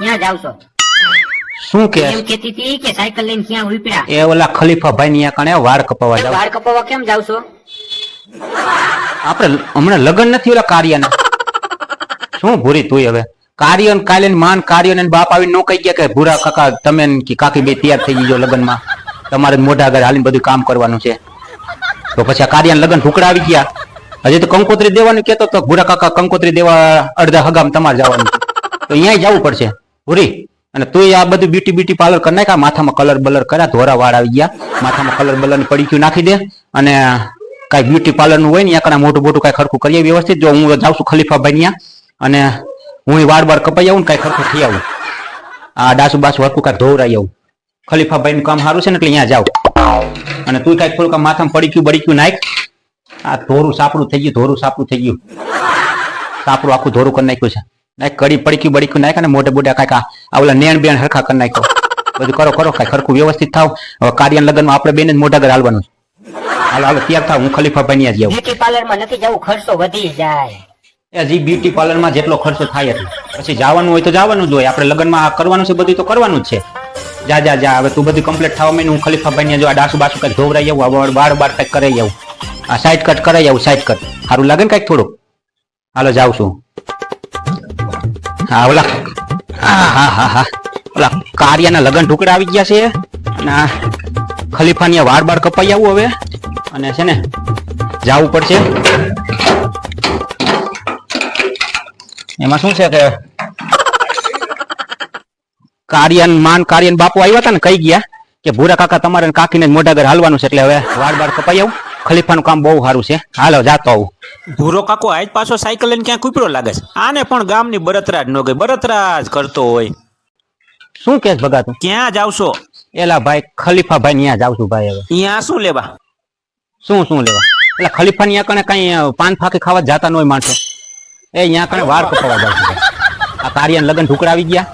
ક્યાં જાવ છો. શું કે? એમ કેતી હતી કે સાયકલ લઈને ક્યાં ઉપડ્યા? એ ઓલા ખલીફા ભાઈ ની કણે વાળ કપાવા જાવ. વાળ કપાવવા કેમ જાવ છો? આપણે હમણાં લગ્ન નથી ઓલા કાર્યના. શું ભૂરી તું હવે? કાર્ય ને કાલે માન કાર્ય ને બાપ આવીને નો કહી ગયા કે ભૂરા કાકા તમે કે કાકી બે તૈયાર થઈ ગયો લગ્નમાં. તમારે મોઢા આગળ હાલીને બધું કામ કરવાનું છે. તો પછી આ કાર્ય લગ્ન ઢુકડા આવી ગયા. હજી તો કંકોત્રી દેવાનું કેતો તો ભૂરા કાકા કંકોત્રી દેવા અડધા હગામ તમારે જવાનું. છે. તો અહીંયા જવું પડશે. ભૂરી અને તું આ બધું બ્યુટી બ્યુટી પાર્લર કરી નાખ માથામાં કલર બલર કર્યા ધોરા વાળ આવી ગયા. માથામાં કલર બલર પડીક્યું નાખી દે. અને કાંઈ બ્યુટી પાર્લરનું હોય ને ત્યાં કણા મોટું મોટું કાંઈ ખરખું કરીએ વ્યવસ્થિત. જો હું જાઉં છું ખલીફાભાઈ ત્યાં અને હું વાળ બાર કપાઈ આવું ને કાંઈ ખરખું થઈ આવું. આ ડાસુ બાસુ હરખું કાંઈ ધોવરાઈ આવું. ખલીફાભાઈ નું કામ સારું છે ને, એટલે અહીંયા જાવ અને તું કાંઈક થોડુંક માથામાં પડીક્યું બડીક્યું નાખ. આ ધોરું સાપડું થઈ ગયું, ધોરું સાપડું થઈ ગયું. સાપડું આખું ધોરું કરી નાખ્યું છે. નાખ કડી પડીક્યું બડીક્યું નાખ અને મોઢે બોઢે કાંઈક આ ઓલા નેણ બેણ હરખા કરી નાખ્યો. બધું કરો કરો કાંઈ ખરખું વ્યવસ્થિત થાવ. હવે કાર્ય લગ્નમાં આપણે બેને જ મોઢા ઘર હાલવાનું હાલો હાલો તૈયાર થાવ હું ખલીફાભાઈ ત્યાં જ બ્યુટી પાર્લરમાં નથી જવું ખર્ચો વધી જાય. હજી બ્યુટી પાર્લરમાં જેટલો ખર્ચો થાય એટલો. પછી જવાનું હોય તો જવાનું જ હોય. આપણે લગ્નમાં કરવાનું છે બધું તો કરવાનું જ છે. જા જા જા હવે તું બધું કમ્પ્લીટ થવા માંડી હું ખલીફાભાઈ ને જો આ ડાસુ બાસુ કંઈક ધોવરાઈ આવું આ બાર બાર કંઈક કરાઈ આવું. આ સાઈડ કટ કરાઈ આવું સાઈડ કટ સારું લાગે ને કંઈક થોડુંક? હાલો જાઉં છું. હા, ઓલા. હા હા હા ઓલા કાર્યના લગન ઢુકડા આવી ગયા છે. અને ખલીફાની વાળ બાળ કપાઈ આવું હવે. અને છે ને, જવું પડશે. એમાં શું છે કે કાર્યન માન કાર્યન બાપુ આવ્યા હતા ને, કહી ગયા કે ભૂરા કાકા તમારે કાકીને મોઢા ઘર હાલવાનું છે. એટલે હવે વાળ બાર કપાઈ આવું. ખલીફાનું કામ બહુ સારું છે. હાલો જાતો આવું. ભૂરો કાકો આજ પાછો સાયકલ લઈને ક્યાં કૂપરો લાગે છે? આને પણ ગામની બળતરા જ ન ગઈ. બરતરાજ જ કરતો હોય. શું કેસ ભગાતું ક્યાં જાવશો એલા ભાઈ ખલીફા ભાઈ ત્યાં જાવ છું ભાઈ હવે. અહીંયા શું લેવા? શું શું લેવા? એટલે ખલીફા ની કણે કઈ પાન ફાકી ખાવા જાતા ન હોય માણસો. એ ત્યાં કણે વાર કપાવા જાવ છું આ કાર્યન લગ્ન ઢુકડાવી ગયા.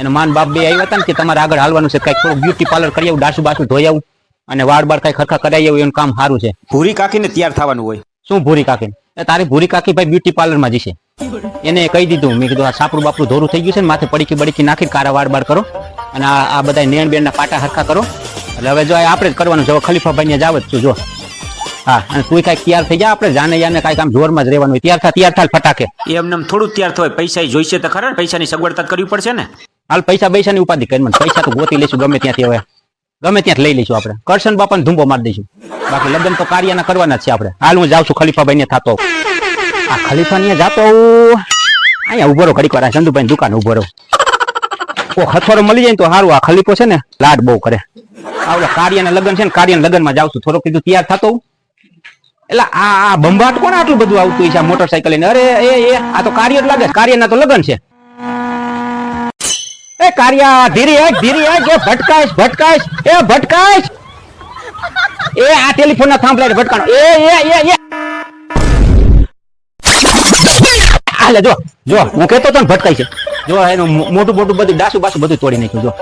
એનો માન બાપ બે આવ્યા હતા ને કે તમારે આગળ હાલવાનું છે કંઈક થોડું બ્યુટી પાર્લર કરી આવું ડાસુ બાસુ ધોઈ આવું. અને વાળ બાર કઈ ખરખા કરાઈ એવું એનું કામ સારું છે. ભૂરી કાકીને તૈયાર થવાનું હોય? શું ભૂરી કાકી? તારી ભૂરી કાકી ભાઈ બ્યુટી પાર્લરમાં જશે. એને કહી દીધું મેં કીધું આ સાપડું બાપડું ધોરું થઈ ગયું છે ને માથે પડીકી બડીકી નાખી કારા વાળ બાર કરો અને આ બધા નેણ બેણ ના પાટા હરખા કરો. એટલે હવે જો આ આપણે જ કરવાનું જો ખલીફાભાઈ ને જાવ જ છું જો. હા અને તું કાંઈક તૈયાર થઈ જા આપણે જાને યાને કામ આમ જોરમાં જ રહેવાનું હોય. તૈયાર થા તૈયાર થાય ફટાકે. એમને થોડું તૈયાર થાય પૈસા જોઈશે તો ખરા પૈસાની સગવડતા કરવી પડશે ને? હાલ પૈસા પૈસાની ઉપાધિ કરી મને પૈસા તો ગોતી લઈશું ગમે ત્યાંથી હવે. ગમે ત્યાં લઈ લઈશું આપણે. કરશન બાપાને ધૂંબો મારી દઈશું. બાકી લગ્ન તો કાર્યના કરવાના છે આપણે. હાલ હું જાઉં છું ખલીફાભાઈ ને થતો. આ ખલીફા ને જાતો અહીંયા ઊભો રહો, ઘડીક વાર ચંદુભાઈ દુકાન ઊભો રહો. ઓ હથોડો મળી જાય તો સારું આ ખલીફો છે ને, લાડ બહુ કરે. આવડે કાર્યના લગ્ન છે ને, કાર્યના લગ્નમાં જાઉં છું. થોડો કીધું, તૈયાર થતો. એટલે આ આ બંબાટ કોણ આટલું બધું આવતું છે? આ મોટરસાયકલ અરે, એ આ તો કાર્ય જ લાગે. કાર્યના તો લગ્ન છે. એ કાર્યા, ધીરી હટ ધીરી હટ એ ભટકાઈશ એ ભટકાઈશ એ આ ટેલિફોન ના થાંભલા ભટકાણો. એ એ એ એ. આલે જો જો, હું કહેતો તો ભટકાઈ છે. જો, એનું મોટું મોટું બધું ડાસુ બાસુ બધું તોડી નાખ્યું, જો.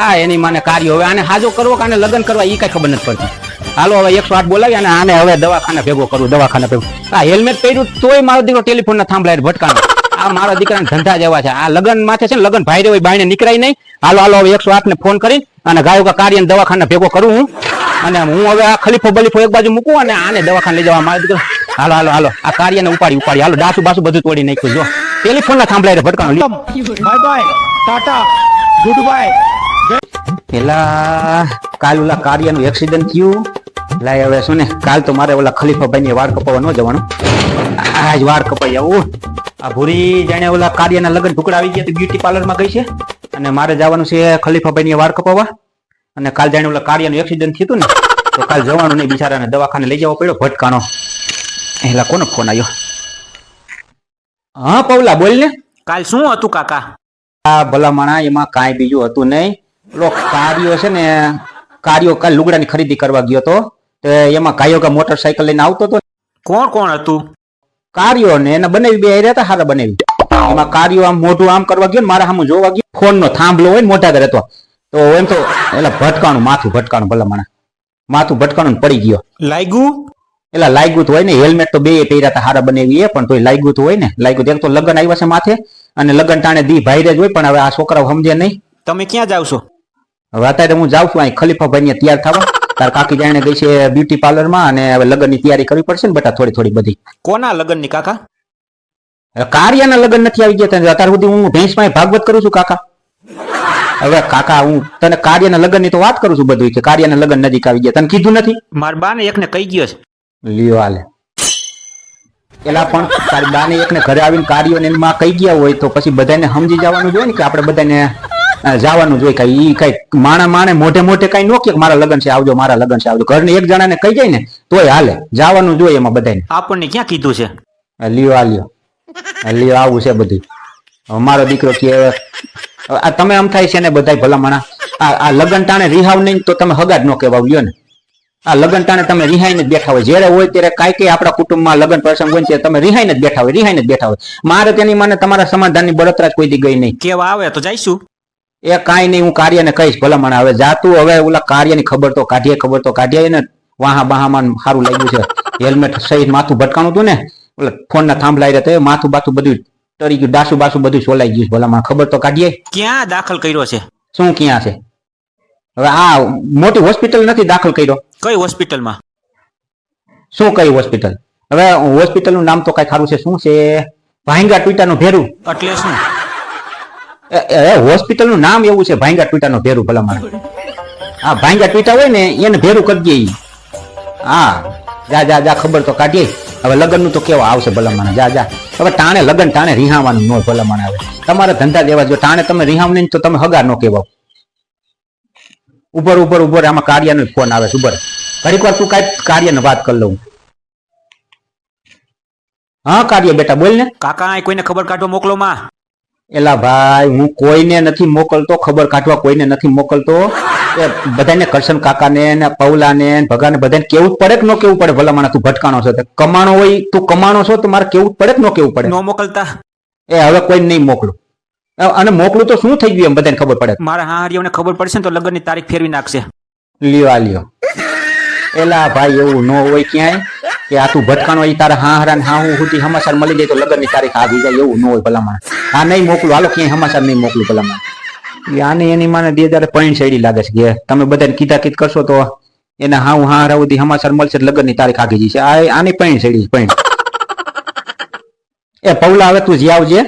આ એની માને કાર્ય, હવે આને હાજો કરવો કે આને લગ્ન કરવા એ કઈ ખબર નથી પડતી. હાલો, હવે એકસો આઠ બોલાવી અને આને હવે દવાખાને ભેગો કરું, દવાખાને ભેગો. આ હેલ્મેટ પહેર્યું તોય મારો દીકરો ટેલિફોન ના થાંભલા ભટકાણો. આ મારા દીકરાના ધંધા જેવા છે. આ લગ્ન માથે છે ને લગ્ન ભાઈ હોય બાયણે નીકળાય નહીં. હાલો હાલો હવે એકસો આઠ ને ફોન કરી અને ગાયો કા કાર્ય દવાખાને ભેગો કરું હું. અને હું હવે આ ખલીફો બલીફો એક બાજુ મૂકું અને આને દવાખાને લઈ જવા મારા દીકરો હાલો હાલો હાલો આ કાર્યને ઉપાડી ઉપાડી. હાલો ડાસુ બાસુ બધું તોડી નાખ્યું. જો ટેલિફોન ના થાંભલાય ભટકાણો. Bye bye ta ta good bye પેલા કાલ ઓલા કાર્યનું એક્સિડન્ટ થયું. લાય હવે શું ને કાલ તો મારે ઓલા ખલીફાભાઈ ની વાળ કપાવવા ન જવાનું. આજ વાળ કપાઈ આવું. આ ભૂરી જાણે ઓલા કાર્યના લગ્ન ટુકડા આવી ગયા તો બ્યુટી પાર્લરમાં ગઈ છે. અને મારે જવાનું છે ખલીફાભાઈ વાળ કપાવવા. અને કાલ જાણે ઓલા કાર્યનું એક્સિડન્ટ થયું ને તો કાલ જવાનું નહીં બિચારાને દવાખાને લઈ જવો પડ્યો ભટકાણો. એલા કોનો ફોન આવ્યો હા પૌલા બોલ ને. કાલ શું હતું કાકા? આ ભલામણા એમાં કાંઈ બીજું હતું નહીં. પેલો કાર્યો છે ને કાર્યો કાલ લુગડાની ખરીદી કરવા ગયો તો એમાં કાયોગા કા મોટરસાયકલ લઈને આવતો હતો કોણ કોણ હતું? કાર્યો ને એને બનાવી બે હારે હતા હારા બનાવી. એમાં કાર્યો આમ મોઢું આમ કરવા ગયો ને મારા સામે જોવા ગયો. ફોન નો થાંભલો હોય ને મોટા ઘરે તો. એમ તો એટલે ભટકાણું માથું ભટકાણું ભલામણા માથું ભટકાણું પડી ગયો. લાગ્યું? એટલે લાગ્યું તો હોય ને હેલ્મેટ તો બે પહેર્યા હતા હારા બનાવી એ પણ તોય લાગ્યું તો હોય ને. લાગ્યું તો એક તો લગ્ન આવ્યા છે માથે અને લગ્ન ટાણે દી ભાઈ જ હોય પણ હવે આ છોકરાઓ સમજે નહીં. તમે ક્યાં જાવ છો? હવે અત્યારે હું જાઉં છું અહીં ખલીફાભાઈ ને તૈયાર થવા. તાર કાકી જાણે ગઈ છે બ્યુટી પાર્લરમાં અને હવે લગ્નની તૈયારી કરવી પડશે ને બેટા થોડી થોડી બધી. કોના લગ્નની કાકા? કાર્યના લગ્ન નથી આવી ગયા અત્યાર સુધી હું ભેંસમાં ભાગવત કરું છું કાકા. હવે કાકા હું તને કાર્યના લગ્નની તો વાત કરું છું બધું કે કાર્યના લગ્ન નજીક આવી ગયા. તને કીધું નથી? માર બાને એકને કહી ગયો છે. લ્યો હાલે. એલા પણ તારી બાને એકને ઘરે આવીને કાર્યો ને એમાં કહી ગયા હોય તો પછી બધાને સમજી જવાનું જોઈએ ને કે આપણે બધાને જવાનું જોઈએ કઈ ઈ કઈ માણા માણે મોઢે મોઢે કઈ નો કે મારા લગ્ન છે આવજો મારા લગ્ન છે આવજો. ઘરને એક જણાને કહી જાય ને તોય હાલે. જવાનું જોઈએ એમાં બધાને આપણને ક્યાં કીધું છે? લ્યો આ લ્યો. લ્યો આવું છે બધું. મારો દીકરો કે આ તમે આમ થાય છે ને બધા ભલામણા. આ આ લગન ટાણે રિહાવ નહીં તો તમે હગાડ નો ન કહેવાવ લ્યો ને. આ લગન ટાણે તમે રિહાઈને જ બેઠા હોય. જ્યારે હોય ત્યારે કાંઈ કઈ આપણા કુટુંબમાં લગન પ્રસંગ હોય ત્યારે તમે રિહાઈને જ બેઠા હોય રિહાઈને જ બેઠા હોય. મારે તેની માને તમારા સમાધાનની બળતરા કોઈ દી ગઈ નહીં. કેવા આવે તો જઈશું. એ કાંઈ નહીં હું કાર્યને કહીશ. ભલામણ હવે જાતું હવે ઓલા કાર્યની ખબર તો કાઢીએ ખબર તો કાઢીએ. ને વાહા બાહામાં સારું લાગ્યું છે. હેલ્મેટ સહિત માથું ભટકાણું હતું ને ઓલા ફોનના થાંભલાઈ રહ્યા તો માથું બાથું બધું તરી ગયું ડાસુ બાસુ બધું સોલાઈ ગયું ભલામણ. ખબર તો કાઢીએ. ક્યાં દાખલ કર્યો છે? શું ક્યાં છે? હવે આ મોટી હોસ્પિટલ નથી દાખલ કર્યો? કઈ હોસ્પિટલમાં? શું કઈ હોસ્પિટલ? હવે હોસ્પિટલનું નામ તો કઈ ખારું છે. શું છે? ભાંગા ટ્વીટાનું ભેરું. એટલે શું? હોસ્પિટલનું નામ એવું છે, ભાંગા ટ્વીટાનું ભેરું ભલામણ. હા, ભાંગા ટ્વીટા હોય ને, એને ભેરું કરી દે હા, જા જા જા, ખબર તો કાઢીએ. હવે લગ્નનું તો કેવા આવશે ભલામણ? જા જા. હવે ટાણે, લગ્ન ટાણે રિહાવાનું ન ભલામણ આવે. તમારા ધંધા દેવા જો ટાણે તમે રિહાવ નહીં તો તમે હગા નો કહેવાવ ઉપર ઉપર ઉપર આમાં કાર્યનો ફોન આવે છે ઉપર ઘડીક વાર તું કાંઈ કાર્યને વાત કરી લઉં. હા, કાર્ય બેટા, બોલ ને. કાકા કોઈને ખબર કાઢવા મોકલો માં એલા ભાઈ હું કોઈને નથી મોકલતો ખબર કાઢવા કોઈને નથી મોકલતો. એ બધાને કરશન કાકાને ને પૌલાને ને ભગાને બધાને કેવું પડે કે ન કેવું પડે? ભલા માણસ તું ભટકાણો છો. તો કમાણો હોય તું કમાણો છો તો મારે કેવું પડે કે ન કેવું પડે? ન મોકલતા. એ હવે કોઈ નહીં મોકલું. અને મોકલું તો શું થઈ ગયું એમ બધાને ખબર પડે? મારા હારીઓને ખબર પડશે ને તો લગ્નની તારીખ ફેરવી નાખશે. લ્યો આ લ્યો. એલા ભાઈ એવું ન હોય ક્યાંય. કે આ તું ભટકાણો હોય તારા હા હરા હા હું સુધી સમાચાર મળી જાય તો લગ્નની તારીખ આવી જાય, એવું ન હોય ભલામણ. હા નહીં મોકલું, હાલો ક્યાંય સમાચાર નહીં મોકલું ભલામણ. આને એની માને બે હજાર પૈણ શેડી લાગે છે કે તમે બધાને કીધા કીધ કરશો તો એને હા હું હા હરા સુધી સમાચાર મળશે લગ્નની તારીખ આગી જશે આ આની પૈણ શેડી પૈણ. એ પૌલા હવે તું જી આવજે,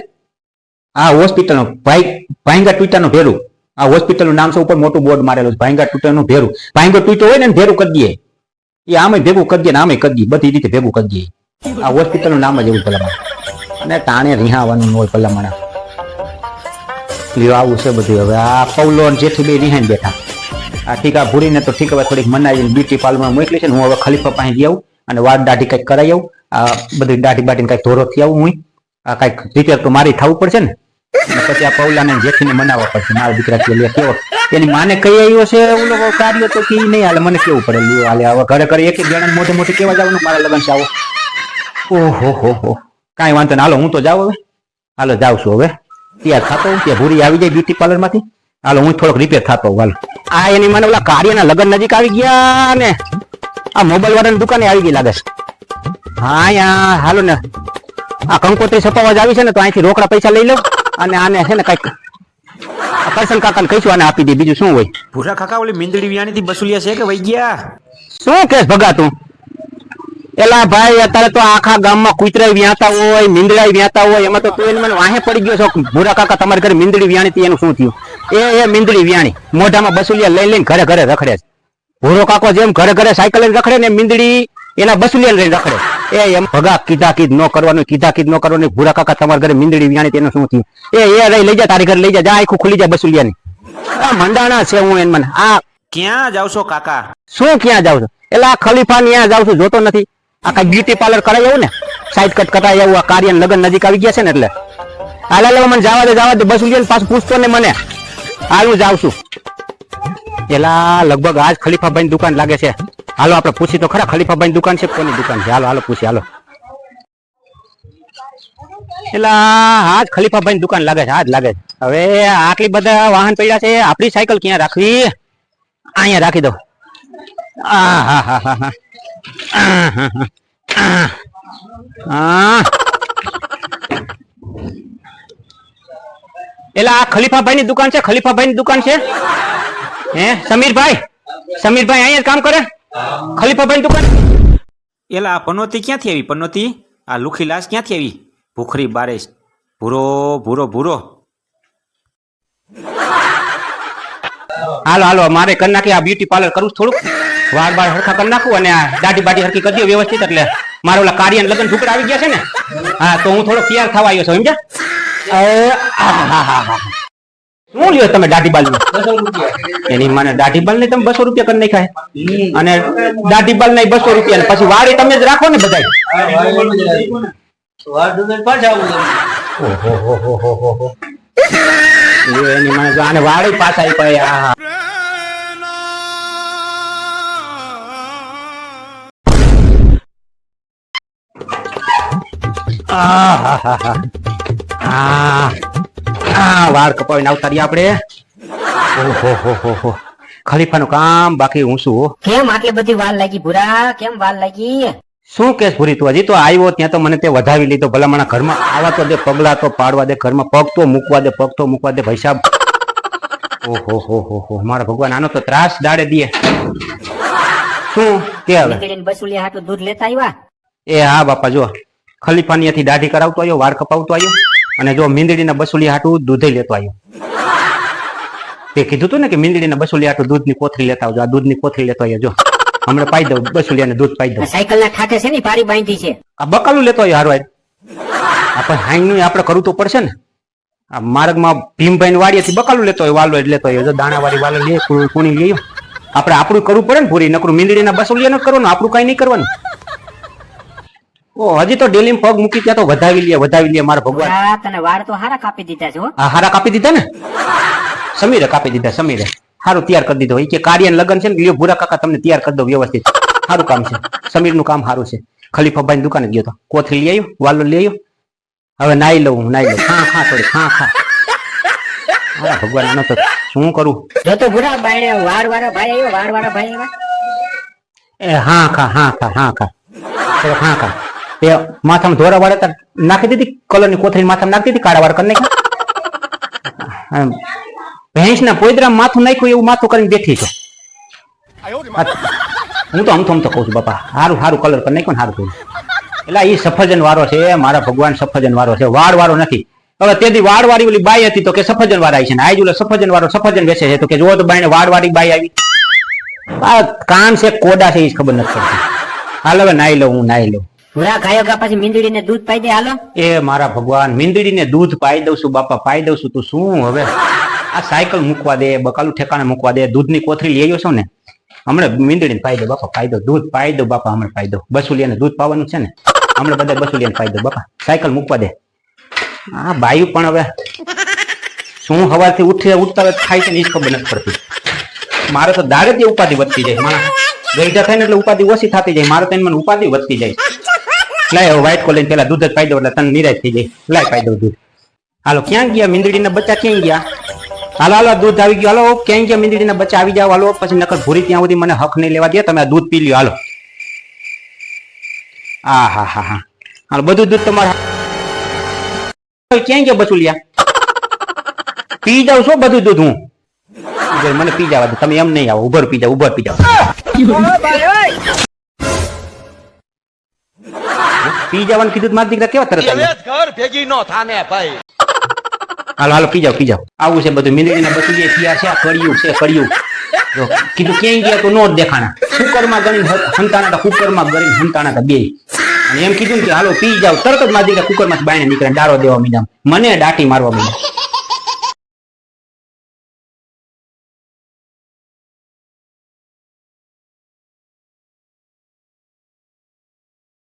આ હોસ્પિટલ નો ભાઈ ભાઈંગા ટ્વીટરનું ભેરું. આ હોસ્પિટલનું નામ છે ઉપર મોટું બોર્ડ મારેલું છે, ભાઈંગા ટ્વીટરનું ભેરું. ભાઈંગો ટ્વીટર હોય ને ભેરું કરી દઈએ એ આમે ભેગું કરી દે આમે કરી દે, બધી રીતે ભેગું કરી દે. આ હોસ્પિટલનું નામ જ એવું ભલામણ. અને તાણે રિહાવાનું હોય ભલામણ. લ્યો, આવું છે બધું હવે. આ પૌલો અને જેઠી બે રિહાઈને બેઠા. આ આ ભૂરીને તો ઠીક, હવે થોડીક મનાવીને બ્યુટી પાર્લરમાં મોકલી છે હું હવે ખલીફા પાસે જઈ આવું અને વાળ દાઢી કંઈક કરાવી આવું. આ બધી દાઢી બાટીને કંઈક ધોરો થી આવું હું. આ કંઈક રિપેર તો મારી થવું પડશે ને. પછી આ પૌલાને જેઠીને મનાવવા પડશે, મારા દીકરા કે કેવો? એની માને કઈ આવ્યો છે ઓલો કાર્ય તો કે નહીં હાલે, મને કેવું પડે? લ્યો હાલે, હવે ઘરે ઘરે એક એક જણા મોટે મોટે કેવા જવાનું? મારા લગ્ન છે, આવો. ઓહો, હો હો. કાંઈ વાંધો નહીં. હાલો, હું તો જાઉં હવે. હાલો, જાઉં છું હવે. ત્યાં ખાતો હું, ત્યાં ભૂરી આવી જાય બ્યુટી પાર્લરમાંથી હાલો, હું થોડોક રિપેર થતો હાલો. આ એની મને ઓલા કાર્યના લગ્ન નજીક આવી ગયા ને. આ મોબાઈલ વાળાની દુકાને આવી ગઈ લાગે છે. હા યા હાલો ને. આ કંકોત્રી છપાવવા જ આવી છે ને, તો અહીંથી રોકડા પૈસા લઈ લઉં અને આને છે ને કંઈક કરશન કાકાને કહીશું આને આપી દે. બીજું શું હોય? ભૂરા કાકા ઓલી મીંદડી વિયાણી થી બસુલિયા છે કે વઈ ગયા? શું કેસ ભગા તું એલા ભાઈ અત્યારે તો આખા ગામમાં કુતરાય વ્યાતા હોય મીંદડા વ્યાતા હોય એમાં તો તું એને મને વાહે પડી ગયો છો. ભૂરા કાકા તમારા ઘરે મીંદડી વ્યાણી હતી એનું શું થયું? એ એ મીંદડી વ્યાણી મોઢામાં બસુલિયા લઈ લઈને ઘરે ઘરે રખડે છે. ભૂરો કાકો જેમ ઘરે ઘરે સાયકલ રખડે ને મીંદડી એના બસુલિયા લઈને રખડે. એ એમ ભગા કીધા કીધ ન કરવાનું કીધા કીધ ન કરવાનું. ભૂરા કાકા તમારા ઘરે મીંદડી વ્યાણી તેનું શું થયું? એ એ રહી લઈ જા તારી ઘરે લઈ જા. જા આખું ખુલી જાય બસુલિયાની આ મંડાણા છે હું એને મને. આ ક્યાં જાવ છો કાકા? શું ક્યાં જાવ છો એટલે આ ખલીફા ત્યાં જાવ છું જોતો નથી. આ કઈ બ્યુટી પાર્લર કરાય એવું ને? સાઈડ કટ કરાય એવું આ કાર્ય લગ્ન નજીક આવી ગયા છે ને એટલે. હાલ હાલ મને જવા દે જવા દે. બસ ઉજ્જૈન પાછું પૂછતો ને મને. હાલ હું જાઉં છું. એલા લગભગ આજ ખલીફાભાઈ દુકાન લાગે છે. હાલો, આપણે પૂછી તો ખરા ખલીફાભાઈ દુકાન છે કોની દુકાન છે? હાલો હાલો, પૂછી, હાલો. એલા આજ ખલીફાભાઈ દુકાન લાગે છે, આજ લાગે છે. હવે આટલી બધા વાહન પડ્યા છે, આપણી સાયકલ ક્યાં રાખવી? અહીંયા રાખી દો. હા હા હા હા. હા આ. એલા આ ખલીફાભાઈ ની દુકાન છે ખલીફાભાઈ ની દુકાન છે? હે, સમીરભાઈ? સમીરભાઈ અહીંયા કામ કરે? ખલીફાભાઈ દુકાન. એલા આ પનોતી ક્યાંથી આવી પનોતી? આ લુખી લાશ ક્યાંથી આવી? ભૂખરી બારેશ ભૂરો ભૂરો ભૂરો. હાલો હાલો મારે કરી નાખી આ બ્યુટી પાર્લર કરું છું થોડુંક. વાર વાર હરખા કરી નાખું અને આ દાઢી બાઢી હરખી કરી દો વ્યવસ્થિત એટલે મારે ઓલા કાર્ય લગ્ન ઢુકડા આવી ગયા છે ને. હા તો હું થોડો તૈયાર થવા આવ્યો છું સમજ્યા? અરે, આહાહાહા. શું લ્યો તમે દાઢી બાલ એની મને દાઢી બાલ ને તમે બસો રૂપિયા કરી નાખાય અને દાઢી બાલ નહીં, બસો રૂપિયા ને પછી વાળી તમે જ રાખો ને બધા એની મને આને વાળી પાછા આવી પડે હા હા હા. આ. વાળ કપાવીને આવતા રહ્યા આપણે. ખલીફાનું કામ બાકી હું શું કેમ આટલી બધી વાર લાગી ભૂરા? કેમ વાલ લાગી? શું કેસ ભૂરી તું હજી? તો આવ્યો ત્યાં તો મને તે વધાવી લીધો. ભલા મને ઘરમાં આવા તો દે પગલા તો પાડવા દે ઘરમાં પગ તો મૂકવા દે પગ તો મૂકવા દે ભાઈ સાહેબ ઓહો હો હો હો. મારા ભગવાન આનો તો ત્રાસ દાડે દે. શું કે હવે? નીકળીને બસુલી હાટું દૂધ લેતા આવ્યા? એ હા બાપા જો ખલીફાની અહીંથી દાઢી કરાવતો આવ્યો વાળ કપાવતો આવ્યો. અને જો મીંદડીના બસુલી હાટું દૂધે લેતો આવ્યો. તે કીધું હતું ને કે મીંદડીના બસુલી હાટું દૂધની કોથળી લેતા આવજો. આ દૂધની કોથળી લેતો આવ્યો. જો હમણાં પાઈ દઉં બસુલિયાને દૂધ પાઈ દઉં. સાયકલ ના ઠાકે છે ને પારી બાંધી છે. આ બકાલું લેતો આવ્યો હારો આપણે હાઈનું આપણે કરવું તો પડશે ને. આ માર્ગમાં ભીમભાઈ વાડીએથી બકાલું લેતો હોય વાલો એટલે લેતો હોય જો દાણાવાળી વાલો લે કુણી લઈએ આપણે આપણું કરવું પડે ને પૂરી. નકરું મીંદડીના બસુલિયા ન કરવાનું આપણું કઈ નહીં કરવાનું. ઓ હજી તો ડેલી પગ મૂકી ત્યાં તો વધાવી લે વધાવી લે મારા ભગવાન. તને વાળ તો હારા કાપી દીધા છો હો. હારા કાપી દીધા ને? સમીરે કાપી દીધા સમીરે. સારું તૈયાર કરી દીધો. એ કે કાર્ય લગન છે ને લ્યો ભૂરા કાકા તમને તૈયાર કરી દો વ્યવસ્થિત. સારું કામ છે. સમીરનું કામ સારું છે. ખલીફાભાઈ દુકાને ગયો તો. કોથળી લઈ આવ્યો વાલો લઈ આવ્યો. હવે નાઈ લઉં હું નાઈ લઉં. હા હા થોડી હા હા હા ભગવાન આનો તો શું કરું? જો તો ભૂરા બાયણે વાર વાર ભાઈ આવ્યો વાર વાર ભાઈ આવ્યા. એ હા ખા હા ખા હા ખા. હા ખા. એ માથામાં ધોરા વાળા નાખી દીધી, કલરની કોથળી માથામાં નાખી દીધી, કાળા વાળ કરી ભેંસ ભેંસના પોદરામાં માથું નાખ્યું, એવું માથું કરીને બેઠી છો. હું તો આમ તો કહું છું, બાપા સારું સારું કલર કરી નાખ્યો ને સારું થયું એટલે એ સફરજન વાળો છે મારા ભગવાન સફરજન વાળો છે, વાળ વાળો નથી. હવે તેથી વાળ વાળી ઓલી બાઈ હતી તો કે સફરજન વાળા આવી છે ને આજ ઓલો સફરજન વાળો સફરજન વેચે છે તો કે જો તો બાઈને વાળ વાળી બાઈ આવી. આ કાન છે, કોડા છે એ ખબર નથી પડતી. હાલ હવે નાઈ લઉં, હું નાઈ લઉં. ભૂરા ખાયો કા પછી મીંદડીને દૂધ પાઈ દે, હાલો? એ મારા ભગવાન, મીંદડીને દૂધ પાઈ દઉં છું, બાપા, પાઈ દઉં છું, તું શું હવે? આ સાયકલ મૂકવા દે, બકાલું ઠેકાણે મૂકવા દે, દૂધની કોથળી લઈ આવ્યો છો ને? હમણાં મીંદડીને પાઈ દો બાપા, પાઈ દો દૂધ પાઈ દો બાપા, હમણાં પાઈ દો બસુલિયાને દૂધ પાવાનું છે ને? હમણાં બધા બસુલિયાને પાઈ દો બાપા, સાયકલ મૂકવા દે. આ બાયું પણ હવે શું હવાથી ઉઠી ઉઠતા થાય છે ને એ ખબર નથી પડતી. મારે તો દાડે જ ઉપાધિ વધતી જાય. મારા ગઈઢા થાય ને એટલે ઉપાધિ ઓછી થતી જાય. મારે તો મને ઉપાધિ વધતી જાય. લાય વ્હાઈટ કોલેજ પેલા દૂધ જ પાઈ દો એટલે તને નિરાશ થઈ જાય. લાય પાઈ દઉં દૂધ. હાલો, ક્યાં ગયા મીંદડીના બચ્ચા? ક્યાં ગયા? હાલો હાલો દૂધ આવી ગયું. હાલો, ક્યાં ગયા મીંદડીના બચ્ચા? આવી જાવ હાલો, પછી નકર ભૂરી ત્યાં સુધી મને હક નહીં લેવા દે તમે આ દૂધ પી લ્યો. હાલો. આ હા હા હા. હાલો, બધું દૂધ તમારા ક્યાં ગયા બચુલિયા પી જાવ છો બધું દૂધ હું. મને પી જવા દો. તમે એમ નહીં આવો. ઉભર પી જાવ ઉભર પી જાવ પી જવાનું કીધું મારા દીકરા કેવા તરત ઘર ભેગી નો થાને ભાઈ. હાલો હાલો પી જાવ પી જાવ આવું છે બધું મીંદડીના બચી જે થયા છે આ છે કળિયું જો કીધું ક્યાંય ગયા તો નો જ દેખાણા. કુકરમાં ગણી હંતાણા હતા કુકરમાં ગણી હંતાણા હતા બે. અને એમ કીધું કે હાલો પી જાવ તરત જ મારા દીકરા કુકરમાંથી બાયણે નીકળે ડારો દેવા મીડા મને દાટી મારવા મીડા